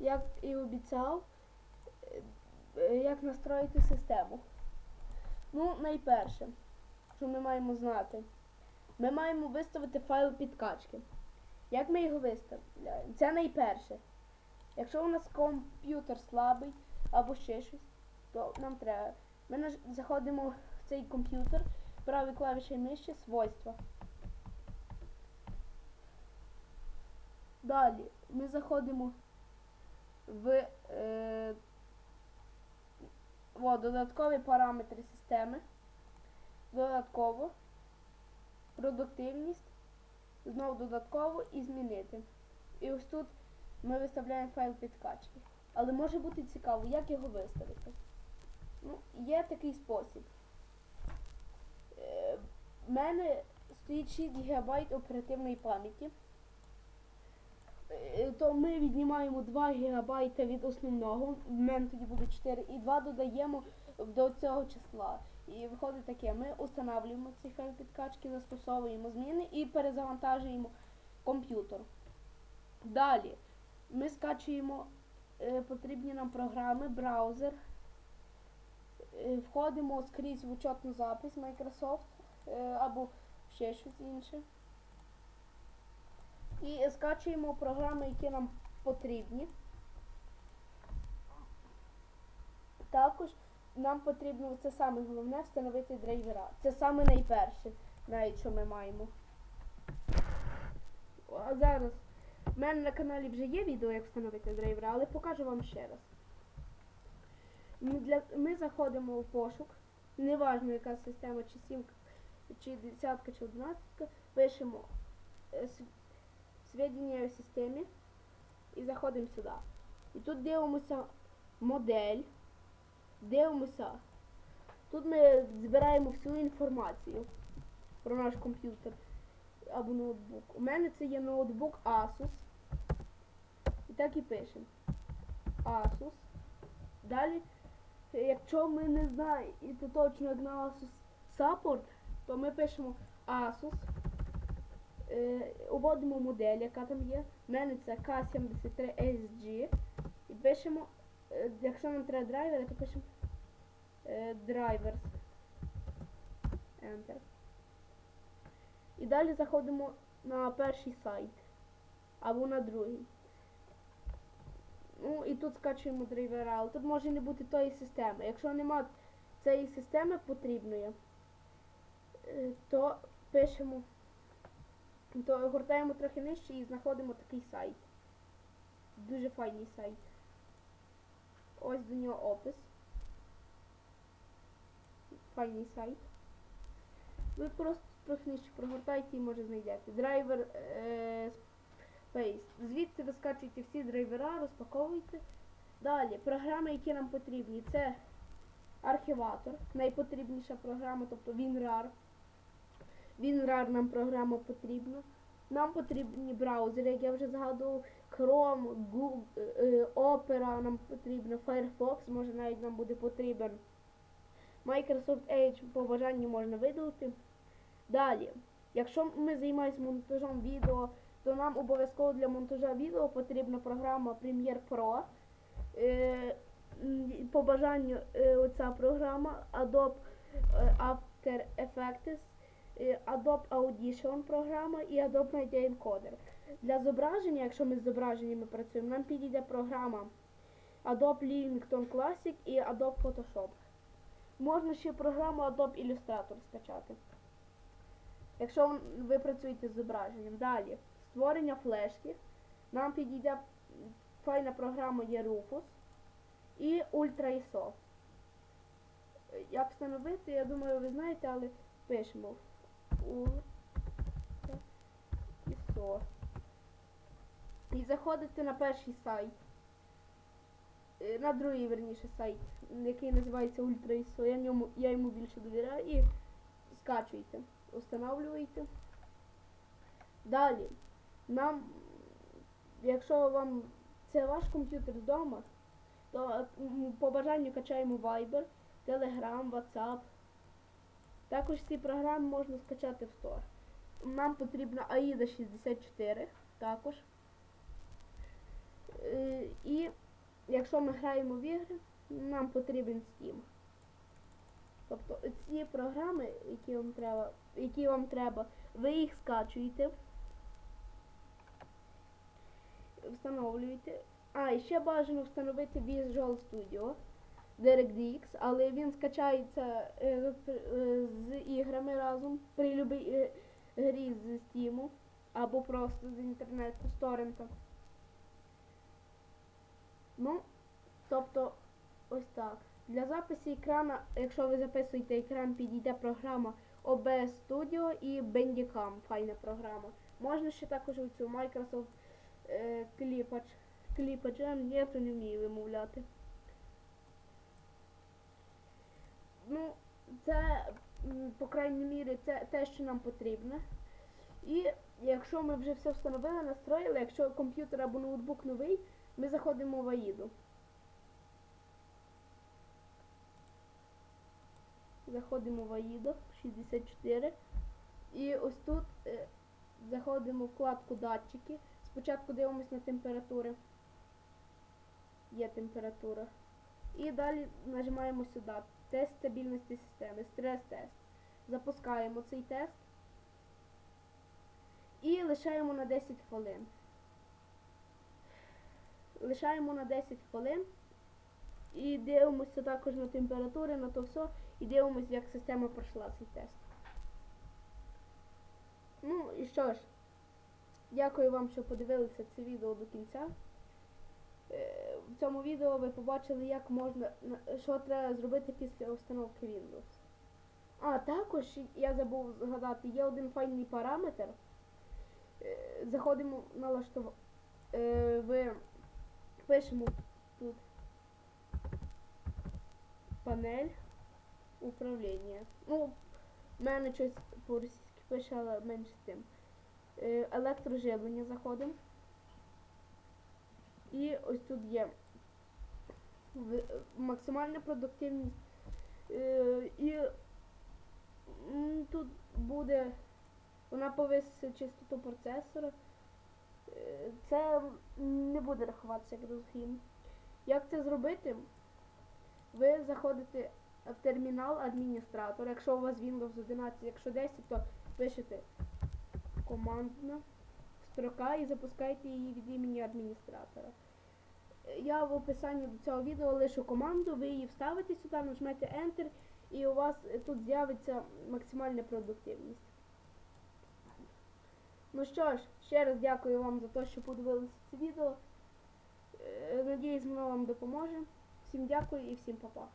як і обіцяв, е, як настроїти систему. Ну, найперше, що ми маємо знати, ми маємо виставити файл підкачки. Як ми його виставляємо? Це найперше. Якщо у нас комп'ютер слабий або ще щось, то нам треба. Ми заходимо в цей комп'ютер, правою клавішею миші, свойства. Далі ми заходимо в е, о, додаткові параметри системи. Додатково. Продуктивність. Знову додатково і змінити. І ось тут ми виставляємо файл підкачки. Але може бути цікаво, як його виставити. Ну, є такий спосіб. Е, в мене стоїть 6 ГБ оперативної пам'яті. Е, То ми віднімаємо 2 ГБ від основного, в мене тоді буде 4, і 2 додаємо до цього числа. І виходить таке, ми цей файл підкачки, застосовуємо зміни і перезавантажуємо комп'ютер. Далі ми скачуємо е, потрібні нам програми, браузер, е, входимо скрізь в учетну запис Microsoft е, або ще щось інше. І скачуємо програми, які нам потрібні. Також нам потрібно, це саме головне, встановити драйвера. Це саме найперше, навіть що ми маємо. А зараз в мене на каналі вже є відео, як встановити драйвера, але покажу вам ще раз. Ми, для, ми заходимо в пошук, неважно яка система, чи 7, чи 10, чи 11, пишемо е, с- о системі і заходимо сюди. І тут дивимося модель, дивимося. Тут ми збираємо всю інформацію про наш комп'ютер або ноутбук. У мене це є ноутбук Asus. І так і пишемо. Asus. Далі, якщо ми не знаємо, і це точно як на Asus Support, то ми пишемо Asus. Е, Уводимо модель, яка там є. У мене це K73SG. І пишемо, е, якщо нам треба драйвери, то пишемо е, drivers. Enter. І далі заходимо на перший сайт. Або на другий. Ну і тут скачуємо драйвера, але тут може не бути тої системи. Якщо нема цієї системи потрібної, е, то пишемо, то гортаємо трохи нижче і знаходимо такий сайт. Дуже файний сайт. Ось до нього опис. Файний сайт. Ви просто трохи нижче прогортайте і може знайдете. Драйвер е. Звідси ви скачуєте всі драйвера, розпаковуєте. Далі, програми, які нам потрібні, це архіватор, найпотрібніша програма, тобто WinRAR. WinRAR нам програма потрібна. Нам потрібні браузери, як я вже згадував, Chrome, Google, е, Opera нам потрібно, Firefox, може навіть нам буде потрібен. Microsoft Edge по бажанню можна видалити. Далі, якщо ми займаємося монтажом відео, то нам обов'язково для монтажа відео потрібна програма Premiere Pro. Е, по бажанню е, оця програма Adobe е, After Effects, е, Adobe Audition програма і Adobe Media Encoder. Для зображення, якщо ми з зображеннями працюємо, нам підійде програма Adobe Lightroom Classic і Adobe Photoshop. Можна ще програму Adobe Illustrator скачати. Якщо ви працюєте з зображенням. Далі, створення флешки. Нам підійде файна програма є Rufus і Ultra ISO. Як встановити, я думаю, ви знаєте, але пишемо Ultra ISO. І заходите на перший сайт. Е, На другий, верніше, сайт, який називається Ultra ISO. Я, ньому, я йому більше довіряю і скачуйте, встановлюєте. Далі, нам, якщо вам це ваш комп'ютер вдома, то по бажанню качаємо Viber, Telegram, WhatsApp. Також ці програми можна скачати в Store. Нам потрібна AIDA 64 також. Е, І якщо ми граємо в ігри, нам потрібен Steam. Тобто ці програми, які вам треба, які вам треба, ви їх скачуєте, встановлюєте. А, і ще бажано встановити Visual Studio DirectX, але він скачається е, е, з іграми разом при любій е, грі з Steam або просто з інтернету, з торрента. Ну, тобто, ось так. Для запису екрана, якщо ви записуєте екран, підійде програма OBS Studio і Bandicam, файна програма. Можна ще також оцю Microsoft е, Clipage. Clipage, я то не вмію вимовляти. Ну, це, по крайній мірі, це те, що нам потрібно. І якщо ми вже все встановили, настроїли, якщо комп'ютер або ноутбук новий, ми заходимо в AIDA. Заходимо в AIDA 64. І ось тут е, заходимо в вкладку датчики. Спочатку дивимось на температури. Є температура. І далі нажимаємо сюди. Тест стабільності системи, стрес-тест. Запускаємо цей тест. І лишаємо на 10 хвилин. Лишаємо на 10 хвилин. І дивимося також на температури, на то все. І дивимося, як система пройшла цей тест. Ну і що ж, дякую вам, що подивилися це відео до кінця. Е, В цьому відео ви побачили, як можна, що треба зробити після установки Windows. А, також я забув згадати, є один файний параметр. Е, Заходимо в налаштування. Ви пишемо тут панель управління. Ну, в мене щось по-російськи пише, але менше з тим. Е, Електроживлення заходимо. І ось тут є максимальна продуктивність. Е, І тут буде, вона повисить частоту процесора. Е, Це не буде рахуватися як розгін. Як це зробити? Ви заходите в термінал адміністратора. Якщо у вас Windows 11, якщо 10, то пишете командна строка і запускаєте її від імені адміністратора. Я в описанні до цього відео лишу команду, ви її вставите сюди, нажмете Enter, і у вас тут з'явиться максимальна продуктивність. Ну що ж, ще раз дякую вам за те, що подивилися це відео. Е, Надіюсь, воно вам допоможе. Всім дякую і всім па-па.